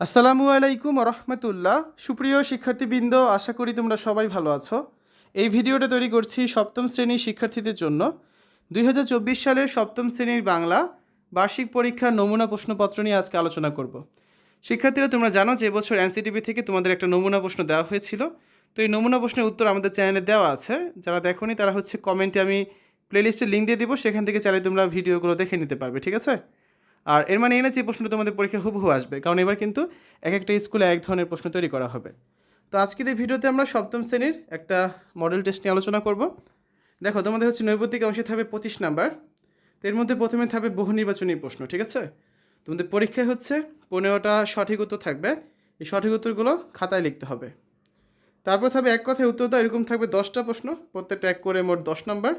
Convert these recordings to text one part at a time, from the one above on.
আসসালামু আলাইকুম রহমতুল্লাহ। সুপ্রিয় শিক্ষার্থীবৃন্দ, আশা করি তোমরা সবাই ভালো আছো। এই ভিডিওটা তৈরি করছি সপ্তম শ্রেণির শিক্ষার্থীদের জন্য। দুই হাজার চব্বিশ সালের সপ্তম শ্রেণির বাংলা বার্ষিক পরীক্ষার নমুনা প্রশ্নপত্র নিয়ে আজকে আলোচনা করব। শিক্ষার্থীরা, তোমরা জানো যে এবছর এনসিটিভি থেকে তোমাদের একটা নমুনা প্রশ্ন দেওয়া হয়েছিল। তো এই নমুনা প্রশ্নের উত্তর আমাদের চ্যানেলে দেওয়া আছে। যারা দেখোনি, তারা হচ্ছে কমেন্টে আমি প্লেলিস্টের লিঙ্ক দিয়ে দেবো। সেখান থেকে চাইলে তোমরা ভিডিওগুলো দেখে নিতে পারবে, ঠিক আছে? আর এর মানে যে প্রশ্নটা তোমাদের পরীক্ষা হুবহু আসবে, কারণ এবার কিন্তু এক একটা স্কুলে এক ধরনের প্রশ্ন তৈরি করা হবে। তো আজকের এই ভিডিওতে আমরা সপ্তম শ্রেণির একটা মডেল টেস্ট নিয়ে আলোচনা করব। দেখো, তোমাদের হচ্ছে নৈবতিক অংশে থাকবে পঁচিশ নাম্বার, তো এর মধ্যে প্রথমে থাকবে বহু নির্বাচনী প্রশ্ন, ঠিক আছে? তোমাদের পরীক্ষায় হচ্ছে পনেরোটা সঠিক উত্তর থাকবে, এই সঠিক উত্তরগুলো খাতায় লিখতে হবে। তারপর থাকবে এক কথায় উত্তর দাও, এরকম থাকবে দশটা প্রশ্ন, প্রত্যেকটা এক করে মোট দশ নাম্বার,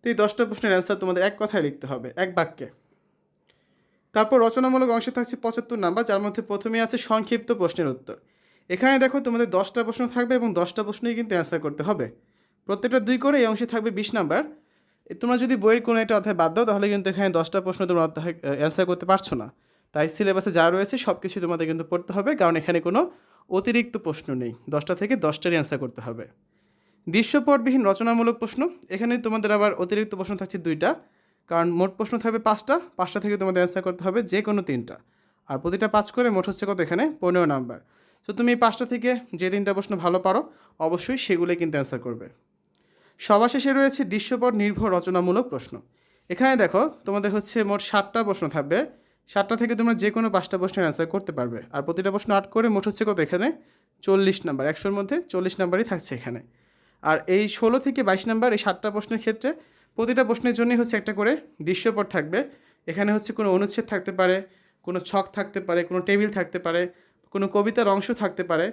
তো এই দশটা প্রশ্নের অ্যান্সার তোমাদের এক কথায় লিখতে হবে, এক বাক্যে। তারপর রচনামূলক অংশে থাকছে পঁচাত্তর নাম্বার, যার মধ্যে প্রথমেই আছে সংক্ষিপ্ত প্রশ্নের উত্তর। এখানে দেখো তোমাদের দশটা প্রশ্ন থাকবে এবং দশটা প্রশ্নই কিন্তু অ্যান্সার করতে হবে। প্রত্যেকটা দুই করে এই অংশে থাকবে বিশ নাম্বার। তোমরা যদি বইয়ের কোনো একটা অধ্যায় বাদ দাও, তাহলে কিন্তু এখানে দশটা প্রশ্ন তোমরা অ্যান্সার করতে পারছ না। তাই সিলেবাসে যা রয়েছে সব কিছু তোমাদের কিন্তু পড়তে হবে, কারণ এখানে কোনো অতিরিক্ত প্রশ্ন নেই। দশটা থেকে দশটারই অ্যান্সার করতে হবে। দৃশ্যপটবিহীন রচনামূলক প্রশ্ন। এখানে তোমাদের আবার অতিরিক্ত প্রশ্ন থাকছে দুইটা। কারণ মোট প্রশ্ন থাকবে পাঁচটা পাঁচটা থেকে তোমাদের অ্যান্সার করতে হবে যে কোনো তিনটা। আর প্রতিটা পাঁচ করে মোট হচ্ছে কত এখানে? পনেরো নাম্বার। তো তুমি এই পাঁচটা থেকে যে তিনটা প্রশ্ন ভালো পারো, অবশ্যই সেগুলোই কিন্তু অ্যান্সার করবে। সবার শেষে রয়েছে দৃশ্যপট নির্ভর রচনামূলক প্রশ্ন। এখানে দেখো, তোমাদের হচ্ছে মোট সাতটা প্রশ্ন থাকবে। সাতটা থেকে তোমরা যে কোনো পাঁচটা প্রশ্নের অ্যান্সার করতে পারবে। আর প্রতিটা প্রশ্ন আট করে মোট হচ্ছে কত এখানে? চল্লিশ নাম্বার। একশোর মধ্যে চল্লিশ নাম্বারই থাকছে এখানে। আর এই ষোলো থেকে বাইশ নাম্বার এই সাতটা প্রশ্নের ক্ষেত্রে প্রতিটা প্রশ্নের জন্যই হচ্ছে একটা করে দৃশ্যপট থাকবে। এখানে হচ্ছে কোনো অনুচ্ছেদ থাকতে পারে, কোনো ছক থাকতে পারে, কোনো টেবিল থাকতে পারে, কোনো কবিতার অংশ থাকতে পারে।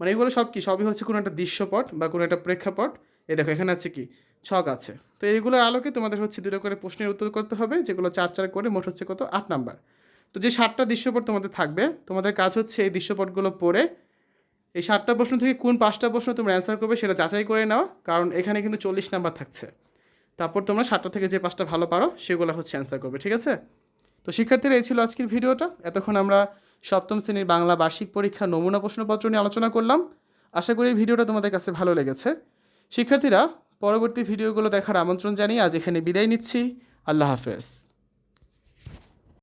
মানে এগুলো সব কি? সবই হচ্ছে কোনো একটা দৃশ্যপট বা কোনো একটা প্রেক্ষাপট। এই দেখো, এখানে আছে কি? ছক আছে। তো এইগুলোর আলোকে তোমাদের হচ্ছে দুটো করে প্রশ্নের উত্তর করতে হবে, যেগুলো চার চার করে মোট হচ্ছে কত? আট নাম্বার। তো যে সাতটা দৃশ্যপট তোমাদের থাকবে, তোমাদের কাজ হচ্ছে এই দৃশ্যপটগুলো পড়ে। এই সাতটা প্রশ্ন থেকে কোন পাঁচটা প্রশ্ন তোমরা অ্যান্সার করবে সেটা যাচাই করে নাও, কারণ এখানে কিন্তু চল্লিশ নাম্বার থাকছে। তারপর তোমরা সাতটা থেকে যে পাঁচটা ভালো পারো, সেগুলো হচ্ছে অ্যান্সার করবে, ঠিক আছে? তো শিক্ষার্থীরা, এই ছিল আজকের ভিডিওটা। এতক্ষণ আমরা সপ্তম শ্রেণির বাংলা বার্ষিক পরীক্ষা নমুনা প্রশ্নপত্র নিয়ে আলোচনা করলাম। আশা করি এই ভিডিওটা তোমাদের কাছে ভালো লেগেছে। শিক্ষার্থীরা, পরবর্তী ভিডিওগুলো দেখার আমন্ত্রণ জানিয়ে আজ এখানে বিদায় নিচ্ছি। আল্লাহ হাফেজ।